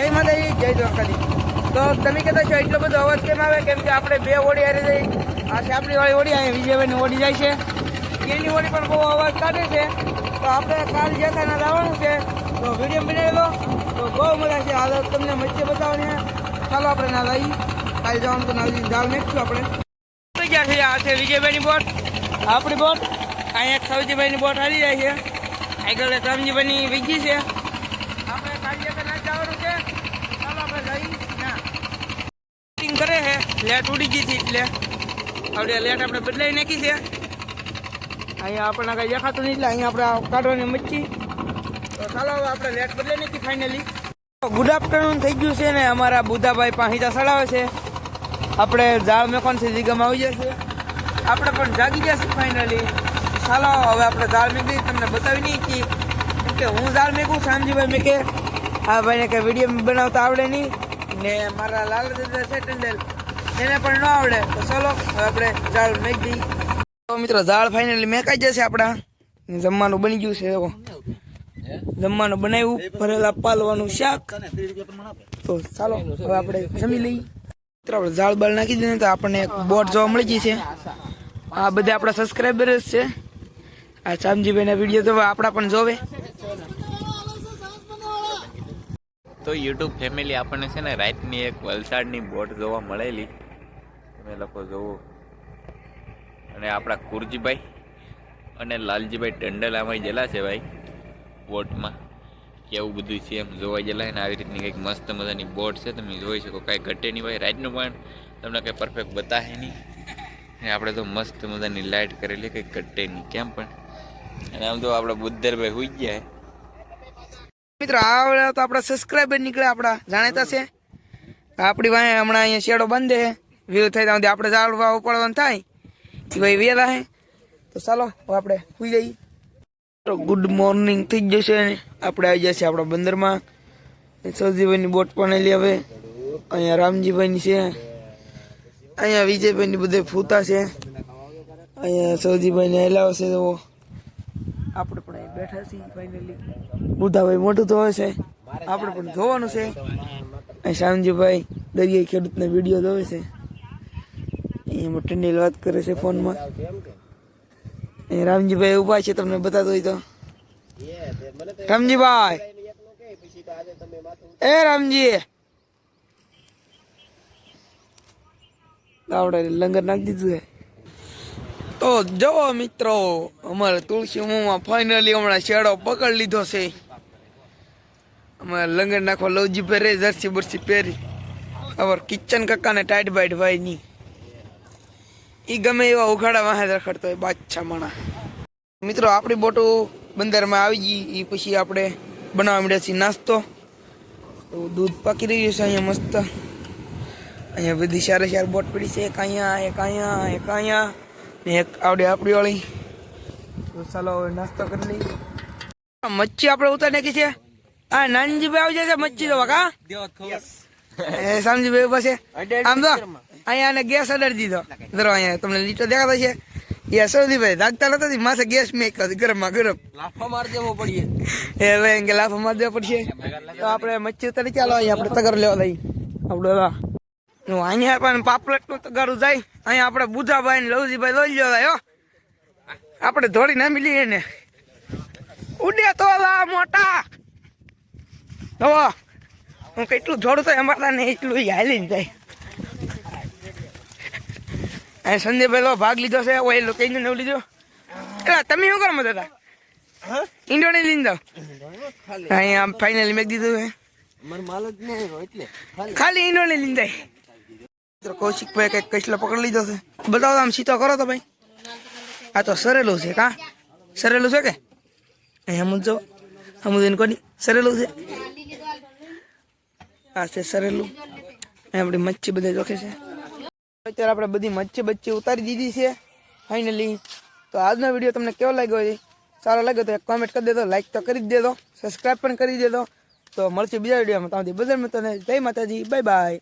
જય માતાજી, જય દ્વારકાજી તો તમે કહેતા છો એટલો બધો અવાજ કેમ આવે? કેમ કે આપણે બે ઓડી હારી જઈ આ છે આપણી વાળી ઓડી અહીંયા વિજયભાઈની ઓડી જાય છે. એની ઓડી પણ બહુ અવાજ કાઢે છે. તો આપણે કાલ જેઠાના લાવવાનું છે. તો વીડિયો બનાવી લો. તો બહુ મજા છે. હાલ, તમને મચ્છી બતાવવાની. ચાલો આપણે ના લાવી. કાલ જવાનું તો ના જાળ નાખીશું આપણે. ક્યાં છે? આ છે વિજયભાઈની બોટ. આપણી બોટ. અહીંયા સૌજીભાઈની બોટ હારી જાય છે. આગળ રામજીભાઈની વીગી છે. લેટ ઉડી ગઈ હતી એટલે. આપણે લેટ આપણે બદલાઈ નાખી છે. અહીંયા આપણને કઈ દેખાતું નહીં એટલે અહીંયા આપણે કાઢવાની મચ્છી. તો ચાલો આપણે લેટ બદલાઈ નાખી ફાઇનલી ગુડ આફ્ટરનૂન થઈ ગયું છે ને અમારા બુધાભાઈ પાહીતા સડાવે છે. આપણે ઝાડ મેકોન છે, જીગમ આવી જશે. આપણે પણ જાગી જશે ફાઇનલી ચાલો હવે આપણે ઝાડ મેકી તમને બતાવી નહીં કે કે હું ઝાડ મેકું શામજીભાઈ મેકે આ ભાઈને કે વીડિયો બનાવતા આવડે નહીં. ને મારા લાલ દાદા છે ટંડેલ, એને પણ ન આવડે. તો ચાલો આપણે ઝાડ મેકી દઈએ. તો મિત્રો, ઝાડ ફાઇનલી મેકાઈ જશે આપણા. જમવાનું બની ગયું છે એવો જમવાનું બનાવ્યું, ભરેલા પાલવાનું શાક. તો ચાલો, હવે આપણે જમી લઈએ. મિત્રો, આપણે ઝાડ બાળ નાખી ને તો આપણને એક બોટ જોવા મળી ગઈ છે. આ બધા આપણા સબસ્ક્રાઈબર્સ છે. આ શામજીભાઈના વીડિયો તો આપણા પણ જોવે. તો યુટ્યુબ ફેમિલી આપણને છે ને રાતની એક વલસાડની બોટ જોવા મળેલી. તમે લોકો જોવો. અને આપણા કુરજીભાઈ અને લાલજીભાઈ ટંડલ આમાં ગયેલા છે ભાઈ બોટમાં. કેવું બધું છે એમ જોવા ગયેલા ને આવી રીતની કંઈક મસ્ત મજાની બોટ છે. તમે જોઈ શકો કાંઈ ઘટે નહીં ભાઈ રાતનું, પણ તમને કંઈ પરફેક્ટ બતાવે નહીં. આપણે તો મસ્ત મજાની લાઇટ કરેલી, કંઈ ઘટે નહીં. કેમ પણ? અને આમ તો આપણા બુદ્ધરભાઈ હોઈ ગયા મિત્રો, આ તો આપણા સબસ્ક્રાઈબર નીકળે આપણા, જાણીતા છે. આપણી વાંહે હમણાં અહીંયા શેડો બંધ છે. વ્યૂ થાય ત્યાં આપણે ઝાડવા ઉપાડવાનું થાય. એ ભાઈ વેલા હે તો ચાલો આપણે સુઈ જઈએ. તો ગુડ મોર્નિંગ થઈ જશે આપણે આવી જશે આપણા બંદરમાં. સૌજીભાઈની બોટ પણ લઈ હવે. અહીંયા રામજીભાઈની છે. અહીંયા વિજયભાઈની બધે ફૂતા છે. અહીંયા સૌજીભાઈને હેલાવશે તો આપણે પણ બેઠા છીએ ફાઇનલી બુધાભાઈ મોટું તો છે આપણે પણ જોવાનું છે. અહીં શામજીભાઈ દરિયાઈ ખેડૂતને વીડિયો જોવે છે. અહીંયા ટંડેલ વાત કરે છે ફોનમાં. અહીં રામજીભાઈ ઊભા છે, તમને બતાતો હોય તો. રામજીભાઈ! એ રામજી! આપણે લંગર નાખી દીધું છે તો જવો મિત્રો, અમારે તુલસી મોમાં ફાઇનલી હમણાં શેડો પકડ લીધો છે. અમારે લંગર નાખવા લવજી પહેરે, જર્સી બરસી પહેરી. ખબર કિચન કાકાને ટાઈટ બાઈટ ભાઈ ની એ ગમે એવા ઉઘાડા વાહે રખડતો હોય બાદશાહ માણા મિત્રો, આપણી બોટો બંદરમાં આવી ગઈ એ પછી આપણે બનાવવા માંડ્યા છીએ નાસ્તો. તો દૂધ પાકી રહ્યું છે અહીંયા મસ્ત. અહીંયા બધી સારી સારી બોટ પડી છે, એક અહીંયા એક અહીંયા એક અહીંયા. એક આવડે આપણી વાળી. તો ચાલો હવે નાસ્તો કરી લઈએ. મચ્છી આપણે ઉતારી નાખી છે. આ નાનજીભાઈ આવી જશે મચ્છી તો કા? એ સામજીભાઈ છે. આમ તો અહીંયા આને ગેસ અડર દીધો. ધરો અહીંયા તમને લીટો દેખાતો છે. યા સૌદીભાઈ રાખતા નતા માથે ગેસ મેક ગરમમાં ગરમ. લાફા માર દેવો પડીએ. એ હવે એમ કે લાફો માર દેવા પડશે. તો આપણે મચ્છી ઉતારી ચાલો અહીંયા આપણે તગર લેવા લઈ આપણે અહીંયા પણ પાપલેટનું તગારું જાય. અહીંયા આપણે બુધાભાઈ ને લવજીભાઈ લઈ હો. આપણે ધોળી ના મીલીએ ને. ઉડે તો મોટા. હવે હું કેટલું જોડું તો અમારા ને એટલું હાલી જાય. અહીં સંજયભાઈ લો ભાગ લીધો છે ઓય લોકો એવું લીધો. એટલે તમે શું કરો મત હતા? ઇન્ડોને લઈને જાઓ. અહીંયા ફાઇનલી મેં દીધું છે. માલ નહીં આવ્યો એટલે ભાઈ કંઈક કચલો પકડી લીધો છે. બતાવો આમ સીધો કરો તો ભાઈ. આ તો સરેલું છે કા? સરેલું છે કે? અહીંયા મુજો હમુદીન કોની? સરેલું છે. આ છે સરેલું. અહીં આપણી મચ્છી બધે જોખે છે. અત્યારે આપણે બધી મચ્છી બચ્છી ઉતારી દીધી છે ફાઇનલી તો આજનો વીડિયો તમને કેવો લાગ્યો છે સારો લાગ્યો તો એક કોમેન્ટ કરી દેજો લાઈક તો કરી જ દેજો સબસ્ક્રાઈબ પણ કરી દેજો. તો મળશે બીજા વિડીયોમાં. ત્યાંથી બધા મિત્રોને જય માતાજી બાય બાય